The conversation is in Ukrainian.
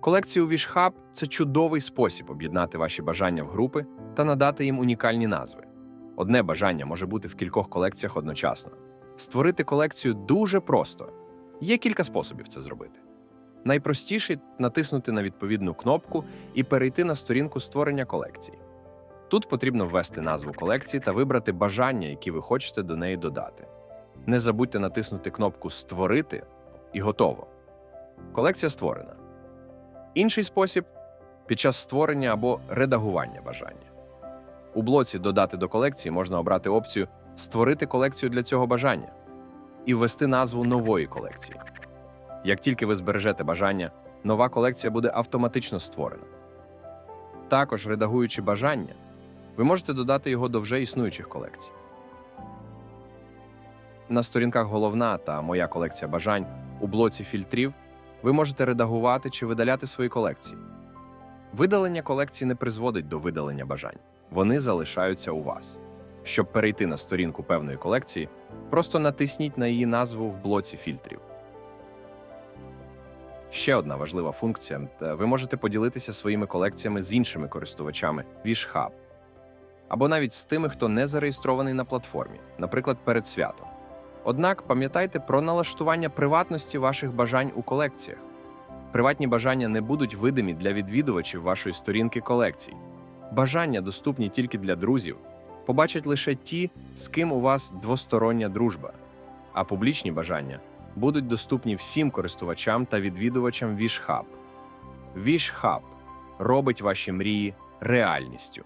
Колекція у Вішхаб це чудовий спосіб об'єднати ваші бажання в групи та надати їм унікальні назви. Одне бажання може бути в кількох колекціях одночасно. Створити колекцію дуже просто. Є кілька способів це зробити. Найпростіший натиснути на відповідну кнопку і перейти на сторінку створення колекції. Тут потрібно ввести назву колекції та вибрати бажання, які ви хочете до неї додати. Не забудьте натиснути кнопку Створити і готово. Колекція створена. Інший спосіб під час створення або редагування бажання. У блоці Додати до колекції можна обрати опцію Створити колекцію для цього бажання і ввести назву нової колекції. Як тільки ви збережете бажання, нова колекція буде автоматично створена. Також, редагуючи бажання, ви можете додати його до вже існуючих колекцій. На сторінках Головна та Моя колекція бажань у блоці фільтрів ви можете редагувати чи видаляти свої колекції. Видалення колекції не призводить до видалення бажань, вони залишаються у вас. Щоб перейти на сторінку певної колекції, просто натисніть на її назву в блоці фільтрів. Ще одна важлива функція ви можете поділитися своїми колекціями з іншими користувачами WishHub. або навіть з тими, хто не зареєстрований на платформі, наприклад, перед святом. Однак пам'ятайте про налаштування приватності ваших бажань у колекціях. Приватні бажання не будуть видимі для відвідувачів вашої сторінки колекцій. Бажання доступні тільки для друзів, побачать лише ті, з ким у вас двостороння дружба, а публічні бажання будуть доступні всім користувачам та відвідувачам WishHub. WishHub робить ваші мрії реальністю.